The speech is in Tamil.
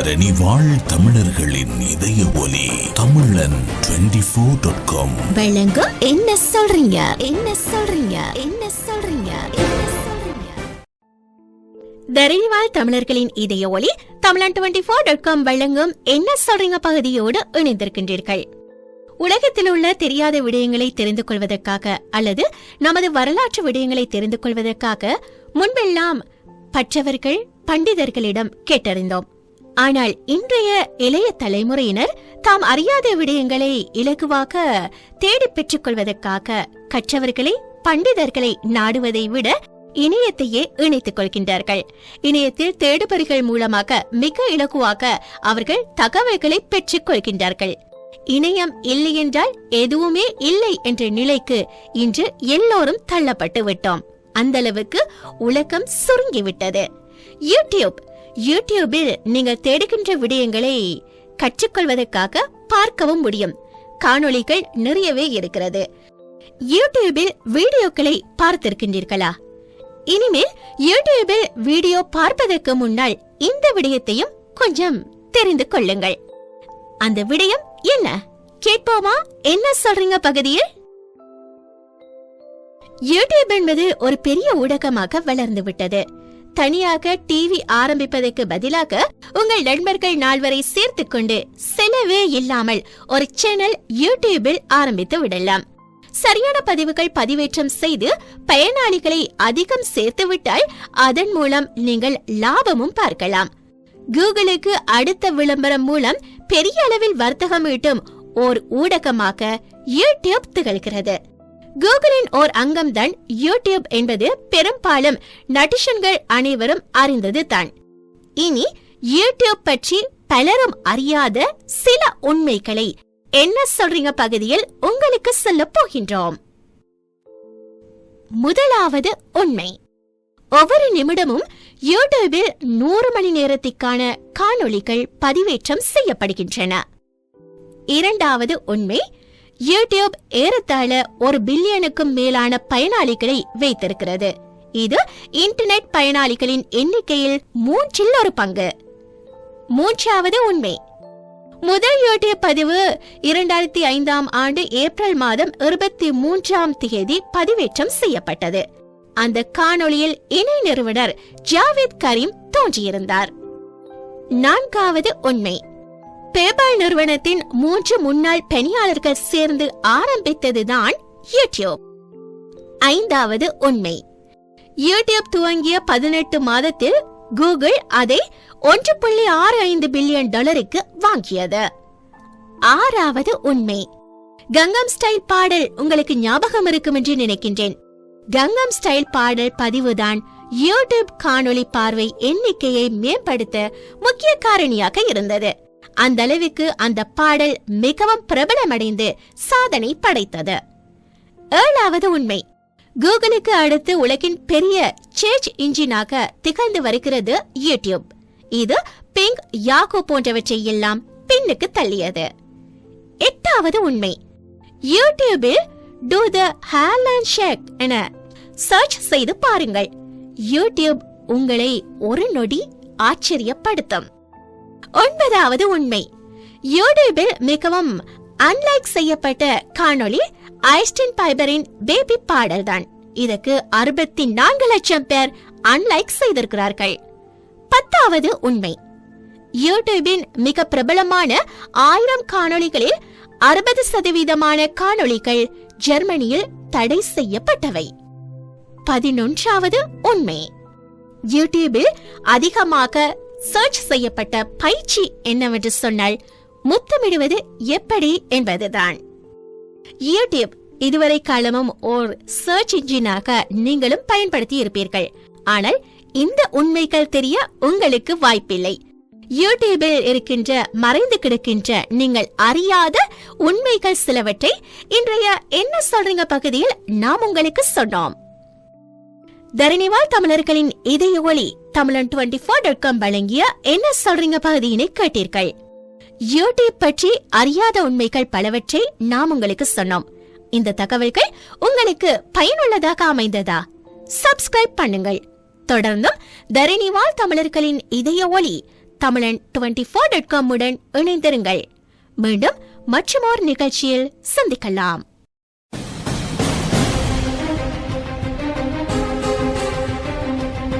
தரணி வாழ் தமிழர்களின் இதய ஒலி தமிழன் ஃபோர் டாட் காம் என்ன சொல்றீங்க? என்ன சொல்றீங்க? என்ன சொல்றீங்க? என்ன தரணிவாழ் தமிழர்களின் இதய ஒளி தமிழன் டுவெண்டி ஃபோர் டாட் காம் வழங்கும் என்ன சொல்றீங்க பகுதியோடு இணைந்திருக்கின்றீர்கள். உலகத்தில் உள்ள தெரியாத விடயங்களை தெரிந்து கொள்வதற்காக அல்லது நமது வரலாற்று விடயங்களை தெரிந்து கொள்வதற்காக முன்பெல்லாம் பற்றவர்கள் பண்டிதர்களிடம் கேட்டறிந்தோம். ஆனால் இன்றைய இளைய தலைமுறையினர் தாம் அறியாத விடயங்களை இலகுவாக தேடிப் பெற்றுக் கொள்வதற்காக கற்றவர்களை பண்டிதர்களை நாடுவதை விட இணையத்தையே இணைத்துக் கொள்கின்றார்கள். இணையத்தில் தேடுபறிகள் மூலமாக மிக இலகுவாக அவர்கள் தகவல்களை பெற்றுக் கொள்கின்றார்கள். இணையம் இல்லை என்றால் எதுவுமே இல்லை என்ற நிலைக்கு இன்று எல்லோரும் தள்ளப்பட்டு விட்டோம் அந்த அளவுக்கு உலகம் சுருங்கிவிட்டது. யூடியூப் யூடியூபில் நீங்கள் தேடுகின்ற விடயங்களை கற்றுக்கொள்வதற்காக பார்க்கவும் முடியும். காணொளிகள் நிறையவே இருக்கிறது. யூடியூபில் வீடியோக்களை பார்த்திருக்கின்றீர்களா? இனிமேல் யூடியூபில் வீடியோ பார்ப்பதற்கு முன்னால் இந்த விடயத்தையும் கொஞ்சம் தெரிந்து கொள்ளுங்கள். அந்த விடயம் என்ன? கேட்போமா? என்ன சொல்றீங்க பகுதியில்? யூடியூப் என்பது ஒரு பெரிய ஊடகமாக வளர்ந்து விட்டது. தனியாக டிவி ஆரம்பிப்பதற்கு பதிலாக உங்கள் நண்பர்கள் நால்வரை சேர்த்து கொண்டு செலவே இல்லாமல் ஒரு சேனல் யூடியூபில் ஆரம்பித்து விடலாம். சரியான பதிவுகள் பதிவேற்றம் செய்து பயனாளிகளை அதிகம் சேர்த்துவிட்டால் அதன் மூலம் நீங்கள் லாபமும் பார்க்கலாம். கூகுளுக்கு அடுத்த விளம்பரம் மூலம் பெரிய அளவில் வர்த்தகம் ஈட்டும் ஓர் ஊடகமாக யூடியூப் திகழ்கிறது. கூகுளின் ஓர் அங்கம்தான் யூடியூப் என்பது பெரும்பாலும் நடிஷன்கள் அனைவரும் அறிந்தது தான் இனி யூடியூப் பற்றி பலரும் அறியாத சில உண்மைகளை என்ன சொல்றீங்க பகுதியில் உங்களுக்கு சொல்ல போகின்றோம். முதலாவது உண்மை. ஒவ்வொரு நிமிடமும் யூடியூபில் நூறு மணி நேரத்திற்கான காணொளிகள் பதிவேற்றம் செய்யப்படுகின்றன. இரண்டாவது உண்மை யூடியூப் ஏறத்தாழ ஒரு பில்லியனுக்கும் மேலான பயனாளிகளை வைத்திருக்கிறது. இது இன்டர்நெட் பயனாளிகளின் எண்ணிக்கையில் மூன்றில் ஒரு பங்கு. மூன்றாவது உண்மை. முதல் யூடியூப் பதிவு இரண்டாயிரத்தி ஐந்தாம் ஆண்டு ஏப்ரல் மாதம் இருபத்தி மூன்றாம் தேதி பதிவேற்றம் செய்யப்பட்டது. அந்த காணொளியில் இணை நிறுவனர் ஜாவேத் கரீம் தோன்றியிருந்தார். நான்காவது உண்மை. பேபால் நிறுவனத்தின் மூன்று முன்னாள் பணியாளர்கள் சேர்ந்து ஆரம்பித்ததுதான் யூடியூப். ஐந்தாவது உண்மை. யூடியூப் துவங்கிய பதினெட்டு மாதத்தில் கூகுள் அதை ஒன்று புள்ளி ஆறு ஐந்து பில்லியன் டாலருக்கு வாங்கியது. ஆறாவது உண்மை. கங்கம் ஸ்டைல் பாடல் உங்களுக்கு ஞாபகம் இருக்கும் என்று நினைக்கின்றேன். கங்கம் ஸ்டைல் பாடல் பதிவுதான் யூடியூப் காணொளி பார்வை எண்ணிக்கையை மேம்படுத்த முக்கிய காரணியாக இருந்தது. அந்த அளவுக்கு அந்த பாடல் மிகவும் பிரபலமடைந்து சாதனை படைத்தது. ஏழாவது உண்மை. கூகுளுக்கு அடுத்து உலகின் பெரிய சேர்ச் இன்ஜினாக திகழ்ந்து வருகிறது யூடியூப். இது பிங்க் யாகோ போன்றவற்றை எல்லாம் பின்னுக்கு தள்ளியது. எட்டாவது உண்மை. யூடியூபில் to the hail and shake என சர்ச் செய்து பாருங்கள். யூடியூப் உங்களை ஒரு நொடி ஆச்சரியப்படுத்தும். ஒன்பதாவது உண்மை. யூடியூபில் மிகவும் அன்லைக் செய்யப்பட்ட காணொளி ஐஸ்டின் பைபரின் பேபி பாடல் தான் இதற்கு அறுபத்தி நான்கு லட்சம் பேர் அன்லைக் செய்திருக்கிறார்கள். பத்தாவது உண்மை. யூடியூபின் மிக பிரபலமான ஆயிரம் காணொளிகளில் அறுபது சதவீதமான காணொளிகள் ஜெர்மனியில் தடை செய்யப்பட்டவை. பதினொன்றாவது உண்மை. யூடியூபில் அதிகமாக சர்ச் செய்யப்பட்ட பயிற்சி என்னவென்று சொன்னால் முத்தமிடுவது எப்படி என்பதுதான். யூடியூப் இதுவரை காலமும் ஓர் சர்ச் இன்ஜினாக நீங்களும் பயன்படுத்தி இருப்பீர்கள். ஆனால் இந்த உண்மைகள் தெரிய உங்களுக்கு வாய்ப்பில்லை. யூடியூபில் இருக்கின்ற மறைந்து கிடக்கின்ற நீங்கள் அறியாத உண்மைகள் சிலவற்றை இன்றைய என்ன சொல்றீங்க பகுதியில் நாம் உங்களுக்கு சொன்னோம். தரணிவால் தமிழர்களின் இதய ஒளி தமிழன் டுவெண்டி ஃபோர் டாட் காம் வழங்கிய என்ன சொல்றீங்க பகுதியினை கேட்டீர்கள். யூடியூப் பற்றி அறியாத உண்மைகள் பலவற்றை நாம் உங்களுக்கு சொன்னோம். இந்த தகவல்கள் உங்களுக்கு பயனுள்ளதாக அமைந்ததா? சப்ஸ்கிரைப் பண்ணுங்கள். தொடர்ந்தும் தரணிவால் தமிழர்களின் இதய ஒளி தமிழன் டுவெண்டி ஃபோர் டாட் காம் உடன் இணைந்திருங்கள். மீண்டும் மற்றுமோர் நிகழ்ச்சியில் சந்திக்கலாம்.